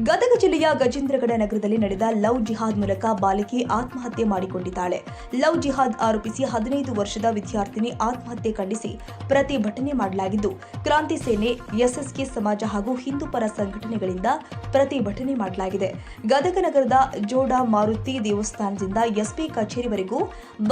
ಗದಗ ಜಿಲ್ಲೆಯ ಗಜೇಂದ್ರಗಡ ನಗರದಲ್ಲಿ ನಡೆದ ಲವ್ ಜಿಹಾದ್ ಮೂಲಕ ಬಾಲಕಿ ಆತ್ಮಹತ್ಯೆ ಮಾಡಿಕೊಂಡಿದ್ದಾಳೆ. ಲವ್ ಜಿಹಾದ್ ಆರೋಪಿಸಿ ಹದಿನೈದು ವರ್ಷದ ವಿದ್ಯಾರ್ಥಿನಿ ಆತ್ಮಹತ್ಯೆ ಖಂಡಿಸಿ ಪ್ರತಿಭಟನೆ ಮಾಡಲಾಗಿದ್ದು, ಕ್ರಾಂತಿ ಸೇನೆ, ಎಸ್ಎಸ್ಕೆ ಸಮಾಜ ಹಾಗೂ ಹಿಂದೂ ಪರ ಸಂಘಟನೆಗಳಿಂದ ಪ್ರತಿಭಟನೆ ಮಾಡಲಾಗಿದೆ. ಗದಗ ನಗರದ ಜೋಡ ಮಾರುತಿ ದೇವಸ್ಥಾನದಿಂದ ಎಸ್ಪಿ ಕಚೇರಿವರೆಗೂ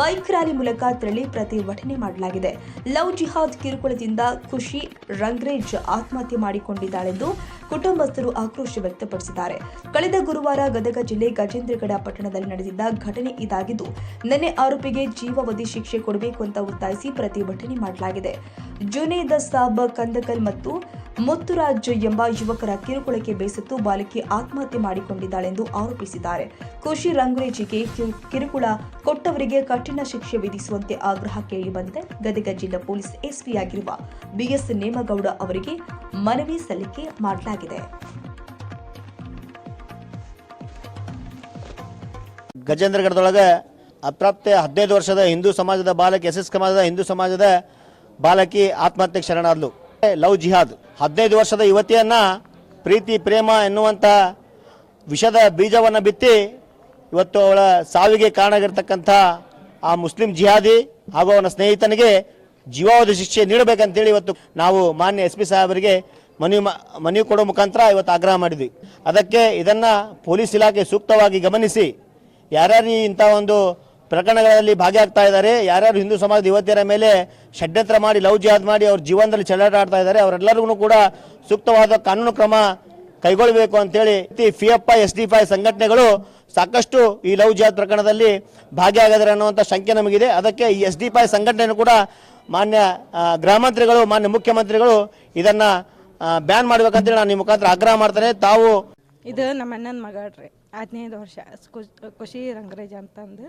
ಬೈಕ್ ರ್ಯಾಲಿ ಮೂಲಕ ತೆರಳಿ ಪ್ರತಿಭಟನೆ ಮಾಡಲಾಗಿದೆ. ಲವ್ ಜಿಹಾದ್ ಕಿರುಕುಳದಿಂದ ಖುಷಿ ರಂಗ್ರೇಜ್ ಆತ್ಮಹತ್ಯೆ ಮಾಡಿಕೊಂಡಿದ್ದಾಳೆಂದು ಕುಟುಂಬಸ್ಥರು ಆಕ್ರೋಶ ವ್ಯಕ್ತಪಡಿಸಿದ್ದಾರೆ. ಕಳೆದ ಗುರುವಾರ ಗದಗ ಜಿಲ್ಲೆ ಗಜೇಂದ್ರಗಡ ಪಟ್ಟಣದಲ್ಲಿ ನಡೆದಿದ್ದ ಘಟನೆ ಇದಾಗಿದ್ದು, ನಿನ್ನೆ ಆರೋಪಿಗೆ ಜೀವಾವಧಿ ಶಿಕ್ಷೆ ಕೊಡಬೇಕು ಅಂತ ಒತ್ತಾಯಿಸಿ ಪ್ರತಿಭಟನೆ ಮಾಡಲಾಗಿದೆ. ಜುನೇದ ಸಾಬ್, ಕಂದಕಲ್ ಮತ್ತು ಮುತ್ತುರಾಜ್ ಎಂಬ ಯುವಕರ ಕಿರುಕುಳಕ್ಕೆ ಬೇಸತ್ತು ಬಾಲಕಿ ಆತ್ಮಹತ್ಯೆ ಮಾಡಿಕೊಂಡಿದ್ದಾಳೆಂದು ಆರೋಪಿಸಿದ್ದಾರೆ. ಖುಷಿ ರಂಗ್ರೇಜಿಗೆ ಕಿರು- ಕಿರುಕುಳ ಕೊಟ್ಟವರಿಗೆ ಕಠಿಣ ಶಿಕ್ಷೆ ವಿಧಿಸುವಂತೆ ಆಗ್ರಹ ಕೇಳಿಬಂದಿದೆ ಗದಗ ಜಿಲ್ಲಾ ಪೊಲೀಸ್ ಎಸ್ಪಿಯಾಗಿರುವ ಬಿಎಸ್ ನೇಮಗೌಡ ಅವರಿಗೆ ಮನವಿ ಸಲ್ಲಿಕೆ ಮಾಡಲಾಗಿದೆ. ಗಜೇಂದ್ರಗಢದೊಳಗೆ ಅಪ್ರಾಪ್ತೆ ಹದಿನೈದು ವರ್ಷದ ಹಿಂದೂ ಸಮಾಜದ ಬಾಲಕಿ ಎಸ್ ಎಸ್ ಸಮಾಜದ ಹಿಂದೂ ಸಮಾಜದ ಬಾಲಕಿ ಆತ್ಮಹತ್ಯೆಗೆ ಶರಣಾದ್ಲು. ಲವ್ ಜಿಹಾದ್. ಹದಿನೈದು ವರ್ಷದ ಯುವತಿಯನ್ನ ಪ್ರೀತಿ, ಪ್ರೇಮ ಎನ್ನುವಂಥ ವಿಷದ ಬೀಜವನ್ನು ಬಿತ್ತಿ ಇವತ್ತು ಅವಳ ಸಾವಿಗೆ ಕಾರಣವಾಗಿರ್ತಕ್ಕಂಥ ಆ ಮುಸ್ಲಿಂ ಜಿಹಾದಿ ಹಾಗೂ ಅವನ ಸ್ನೇಹಿತನಿಗೆ ಜೀವಾವಧಿ ಶಿಕ್ಷೆ ನೀಡಬೇಕಂತೇಳಿ ಇವತ್ತು ನಾವು ಮಾನ್ಯ ಎಸ್ ಪಿ ಸಾಹೇಬರಿಗೆ ಮನವಿ ಮನವಿ ಕೊಡೋ ಮುಖಾಂತರ ಇವತ್ತು ಆಗ್ರಹ ಮಾಡಿದ್ವಿ. ಅದಕ್ಕೆ ಇದನ್ನು ಪೊಲೀಸ್ ಇಲಾಖೆ ಸೂಕ್ತವಾಗಿ ಗಮನಿಸಿ, ಯಾರ್ಯಾರು ಇಂಥ ಒಂದು ಪ್ರಕರಣಗಳಲ್ಲಿ ಭಾಗಿಯಾಗ್ತಾ ಇದ್ದಾರೆ. ಯಾರ್ಯಾರು ಹಿಂದೂ ಸಮಾಜದ ಯುವತಿಯರ ಮೇಲೆ ಷಡ್ಯಂತ್ರ ಮಾಡಿ ಲವ್ ಜಿಹಾದ್ ಮಾಡಿ ಅವ್ರ ಜೀವನದಲ್ಲಿ ಚೆಲ್ಲಾಟ ಆಡ್ತಾ ಇದ್ದಾರೆ ಅವರೆಲ್ಲರಿಗೂ ಕೂಡ ಸೂಕ್ತವಾದ ಕಾನೂನು ಕ್ರಮ ಕೈಗೊಳ್ಳಬೇಕು ಅಂತೇಳಿ P F I S D I ಸಂಘಟನೆಗಳು ಸಾಕಷ್ಟು ಈ ಲವ್ ಜಿಹಾದ್ ಪ್ರಕರಣದಲ್ಲಿ ಭಾಗಿಯಾಗಿದ್ದಾರೆ ಅನ್ನುವಂಥ ಶಂಕೆ ನಮಗಿದೆ. ಅದಕ್ಕೆ ಈ ಎಸ್ ಡಿ ಐ ಸಂಘಟನೆಯನ್ನು ಕೂಡ ಮಾನ್ಯ ಆ, ಗೃಹ ಮಂತ್ರಿಗಳು ಮಾನ್ಯ ಮುಖ್ಯಮಂತ್ರಿಗಳು ಇದನ್ನ ಬ್ಯಾನ್ ಮಾಡ್ಬೇಕಂತೇಳಿ ನಾನು ನಿಮ್ಮ ಮುಖಾಂತರ ಆಗ್ರಹ ಮಾಡ್ತಾರೆ ತಾವು ಇದು ನಮ್ಮ ಅಣ್ಣನ ಮಗಳ್ರಿ ಹದಿನೈದು ವರ್ಷ ಖುಷಿ ರಂಗರೇಜ್ ಅಂತಂದು.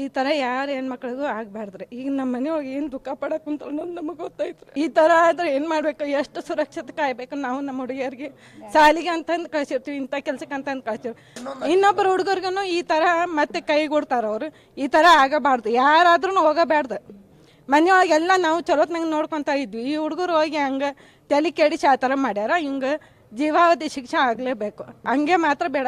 ಈ ತರ ಯಾರು ಹೆಣ್ಮಕ್ಳಿಗೂ ಆಗ್ಬಾರ್ದ್ರಿ. ಈಗ ನಮ್ಮ ಮನೆಯೊಳಗೆ ಏನು ದುಃಖ ಪಡಕ್ ಕುಂತ ನಮಗೆ ಗೊತ್ತಾಯ್ತು ಈ ತರ ಆದ್ರೆ ಏನ್ ಮಾಡ್ಬೇಕು? ಎಷ್ಟು ಸುರಕ್ಷತೆ ಕಾಯ್ಬೇಕು ನಾವು ನಮ್ಮ ಹುಡುಗಿಯರಿಗೆ? ಸಾಲಿಗೆ ಅಂತ ಕಳ್ಸಿರ್ತೀವಿ ಇಂಥ ಕೆಲ್ಸಕ್ಕೆ ಅಂತಂದು ಕಳ್ಸಿರ್ತೀವಿ ಇನ್ನೊಬ್ಬರು ಹುಡುಗರ್ಗನು ಈ ತರ ಮತ್ತೆ ಕೈಗೂಡ್ತಾರ ಅವರು. ಈ ತರ ಆಗಬಾರ್ದು. ಯಾರಾದ್ರೂ ಹೋಗಬಾರ್ದು. ಮನೆಯೊಳಗೆ ಎಲ್ಲ ನಾವು ಚಲೋತ್ನಂಗೆ ನೋಡ್ಕೊಂತ ಇದ್ವಿ. ಈ ಹುಡುಗರು ಹೋಗಿ ಹಂಗೆ ತಲೆ ಕೆಡಿಸಿ ಆ ಥರ ಮಾಡ್ಯಾರ. ಹಿಂಗೆ ಜೀವಾವಧಿ ಶಿಕ್ಷೆ ಆಗಲೇಬೇಕು. ಹಂಗೆ ಮಾತ್ರ ಬೇಡ.